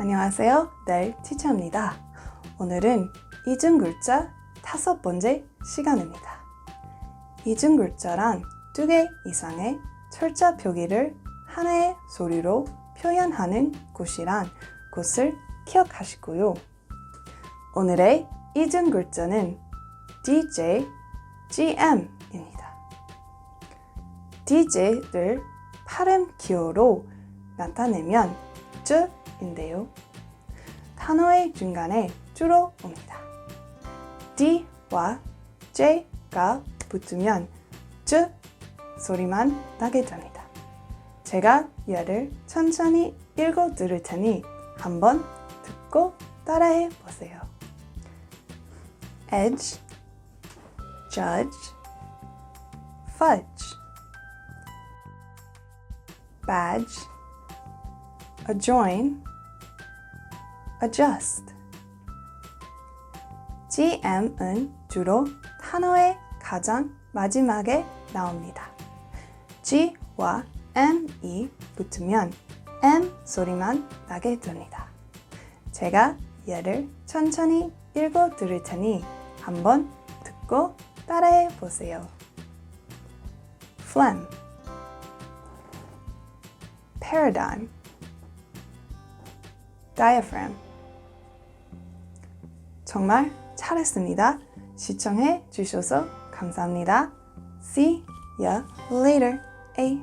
안녕하세요. 넬 티처입니다. 오늘은 이중 글자 다섯 번째 시간입니다. 이중 글자란 두 개 이상의 철자 표기를 하나의 소리로 표현하는 곳이란 곳을 기억하시고요. 오늘의 이중 글자는 DJ, GM입니다. DJ를 발음 기호로 나타내면 즈인데요. 단어의 중간에 주로 옵니다. D와 J가 붙으면 즈 소리만 나게 됩니다. 제가 얘를 천천히 읽어 들을 테니 한번 듣고 따라해 보세요. edge, judge, fudge, badge, adjoin, adjust. GM은 주로 단어의 가장 마지막에 나옵니다. G와 M이 붙으면 M 소리만 나게 됩니다. 제가 얘를 천천히 읽어 들을 테니 한번 듣고 따라해 보세요. phlegm, paradigm, diaphragm. 정말 잘했습니다. 시청해 주셔서 감사합니다. See ya later. A